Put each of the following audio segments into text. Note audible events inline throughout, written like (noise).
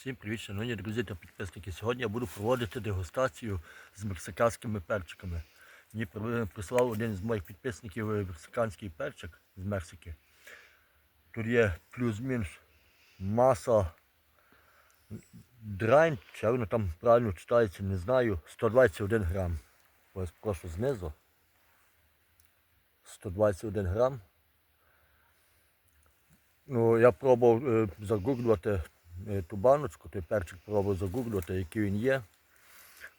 Всім привіт, шановні друзі та підписники. Сьогодні я буду проводити дегустацію з мексиканськими перчиками. Мені прислав один з моїх підписників е, мексиканський перчик з Мексики. Тут є плюс-мінус маса дрань, чи воно там правильно читається, не знаю. 121 грам. Ось прошу знизу. 121 грам. Ну, я пробував е, загуглювати ту баночку, той перчик пробував загуглювати, який він є.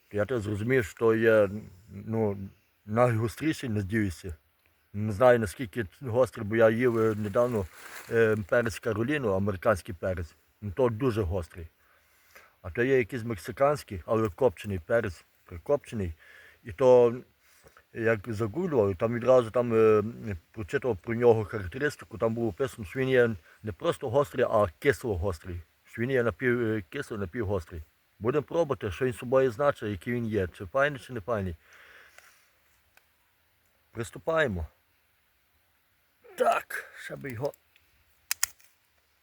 То я зрозумів, що є ну, найгостріший, надіюся. Не знаю наскільки гострий, бо я їв е, недавно е, перець Кароліну, американський перець. Ну, то дуже гострий. А то є якийсь мексиканський, але копчений перець, прикопчений. І то як загуглював, там відразу там е, прочитав про нього характеристику, там було написано, що він є не просто гострий, а кисло-гострий. Що він є напівкислий, напівгострий. Будемо пробувати, що він собою значить, який він є. Чи файний, чи не файний. Приступаємо. Так, ще би його.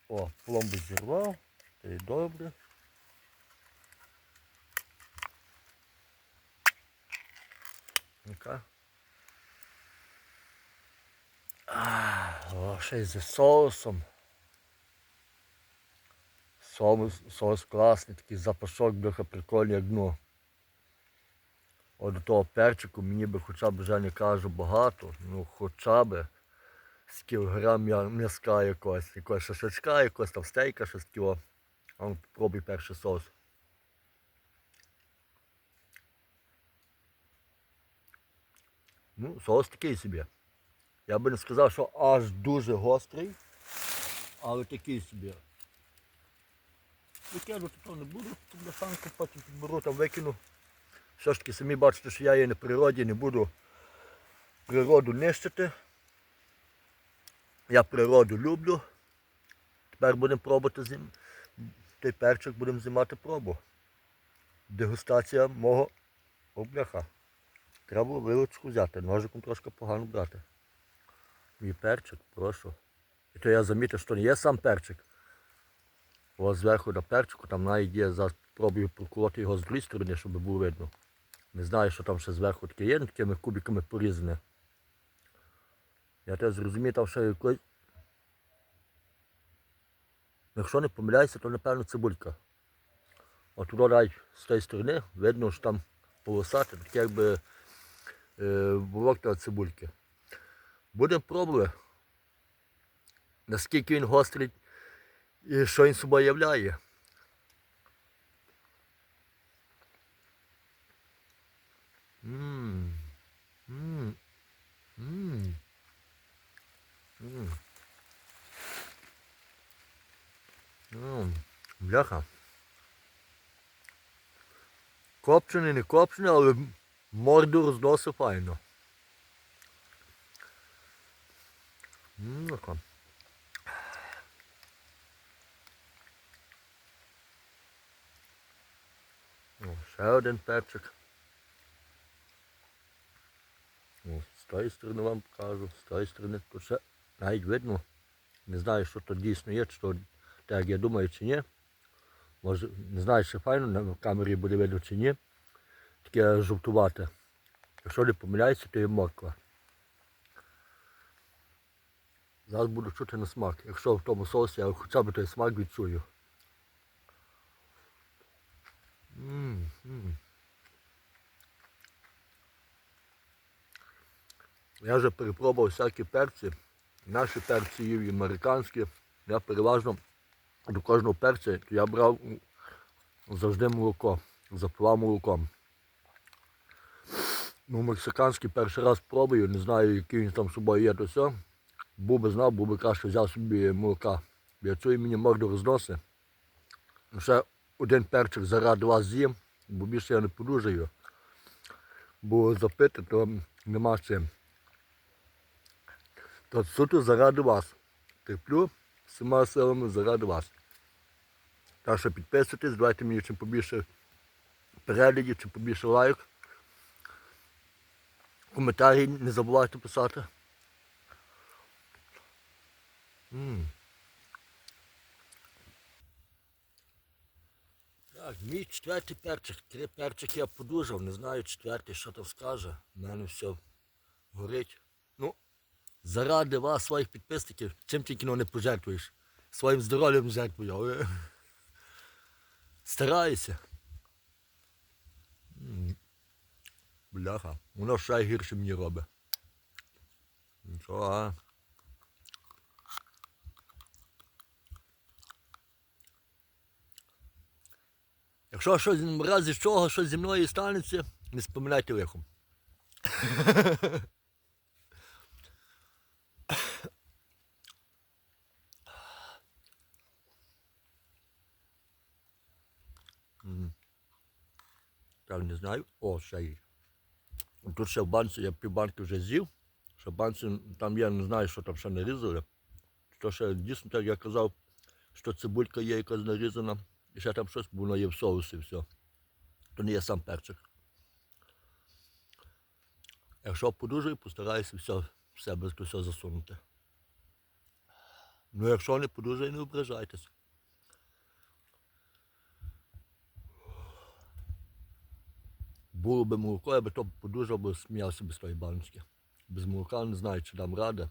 О, пломбу зірвав. Це добре. Ну-ка. А, о, ще й з соусом. Соус, соус класний, такий запашок, бляха прикольний, як дно. От до того перчику мені би хоча б вже не кажу багато, ну хоча б з кілограм м'я- м'яска якогось, якогось шашличка, якогось там стейка, щось кіло. А ну попробуй перший соус. Ну, соус такий собі. Я би не сказав, що аж дуже гострий, але такий собі. Викину то не буду, тут бляшанку потім підберу, викину. Все ж таки самі бачите, що я є на природі, не буду природу нищити. Я природу люблю. Тепер будемо пробувати зим... той перчик будемо знімати пробу. Дегустація мого обляха. Треба вилочку взяти, ножиком трошки погано брати. Мій перчик, прошу. І то я замітив, що не є сам перчик. Ось зверху на перчику там навіть є, зараз спробую проколоти його з другої сторони, щоб було видно. Не знаю, що там ще зверху таке є, такими кубиками порізане. Я теж зрозумів, там ще якось. Якщо не помиляюся, то напевно цибулька. От туди навіть з тієї сторони видно, що там полосати, таке якби е, волокна цибульки. Будемо пробувати, наскільки він гострий і що він собою являє. Мм. Мм. Мм. Мм. Мм. Бляха. Копчений, не копчений, але морду розносить файно. Мм, яка. О, ще один перчик. О, з тої сторони вам покажу, з тої сторони тут ще навіть видно. Не знаю, що то дійсно є, чи то так я думаю, чи ні. Може, не знаю, чи файно на камері буде видно чи ні. Таке жовтувате. Якщо не помиляюся, то є морква. Зараз буду чути на смак. Якщо в тому соусі я хоча б той смак відчую. М, м. Я вже перепробував всякі перці. Наші перці і американські. Я переважно до кожного перця я брав завжди молоко, запивав молоком. Ну, мексиканський перший раз пробую, не знаю, який він там з собою є, то все. Був би знав, був би краще взяв собі молока. Я чую, мені морду розносить. Ну, Ще один перчик заради вас з'їм, бо більше я не подужаю. Бо запити, то нема чим. То суто заради вас. Терплю всіма силами заради вас. Так що підписуйтесь, давайте мені чим побільше переглядів, чим побільше лайк. Коментарі не забувайте писати. М. Так, мій четвертий перчик. Три перчики я подужав, не знаю четвертий, що там скаже. У мене все горить. Заради вас, своїх підписників, чим тільки ну, не пожертвуєш. Своїм здоров'ям жертвую. Стараюся. Бляха, воно ще гірше мені робить. Нічого, а? Якщо щось разі чого, щось зі мною станеться, не споминайте лихом. (laughs) М. Так, не знаю. О, ще є. Тут ще в банці, я півбанки вже з'їв. Ще в банці, там я не знаю, що там ще нарізали. То ще дійсно, так я казав, що цибулька є якась нарізана. І ще там щось, воно є в соусі все. То не є сам перчик. Якщо подужую, постараюся все в себе то все засунути. Ну якщо не подужаю, не ображайтеся. Було би молоко, я би то подужав, бо сміявся без тої баночки. Без молока не знаю, чи дам ради,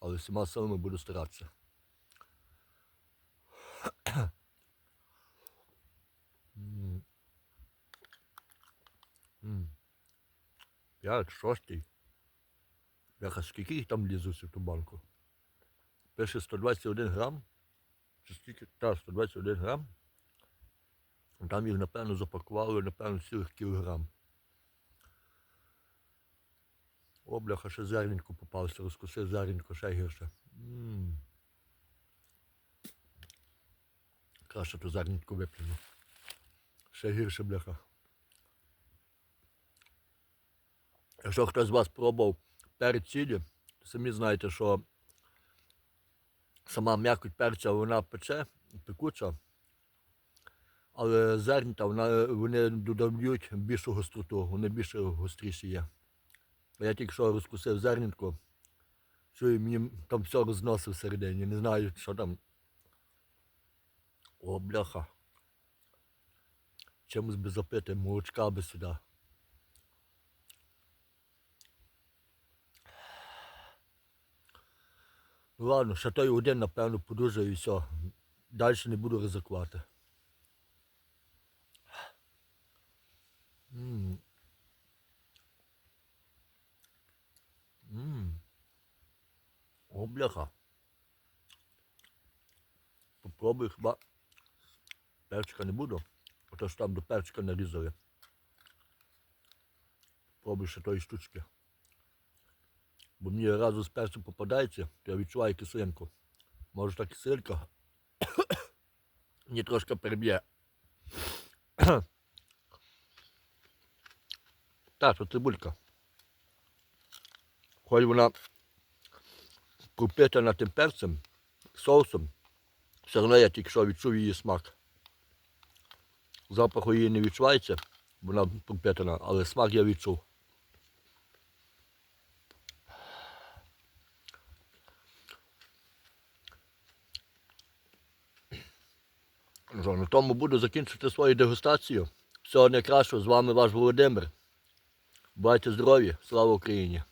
але всіма силами буду старатися. П'ять, шостий. Бляха, скільки їх там лізуть в ту банку? Пише 121 грам. Чи скільки? Так, 121 грам. Там їх, напевно, запакували, напевно, цілих кілограм. О, бляха, ще зерненько попався, розкусив зерненько, ще гірше. М. Краще то зерненько виплюну. Ще гірше, бляха. Якщо хтось з вас пробував перець цілі, то самі знаєте, що сама м'якоть перця вона пече, пекуча, але зернята вона, вони додають більшу гостроту, вони більше гостріші є. Я тільки що розкусив зернятко, і мені там все розносив всередині, не знаю, що там. О, бляха. Чимось би запити, молочка би сюди. Ну ладно, ще той один, напевно, подужаю і все. Далі не буду ризикувати. М. М. О, бляха. Попробую хіба. Перчика не буду. Ото ж там до перчика нарізали. Пробую ще тої штучки. Бо мені разу з перцем попадається, то я відчуваю кислинку. Може та кислинка мені трошки переб'є. (clears throat) Так, то цибулька. Хоч вона пропитана тим перцем, соусом, все одно я тільки що відчув її смак. Запаху її не відчувається, вона пропитана, але смак я відчув. На тому буду закінчити свою дегустацію. Всього найкращого, з вами ваш Володимир. Бувайте здорові, слава Україні!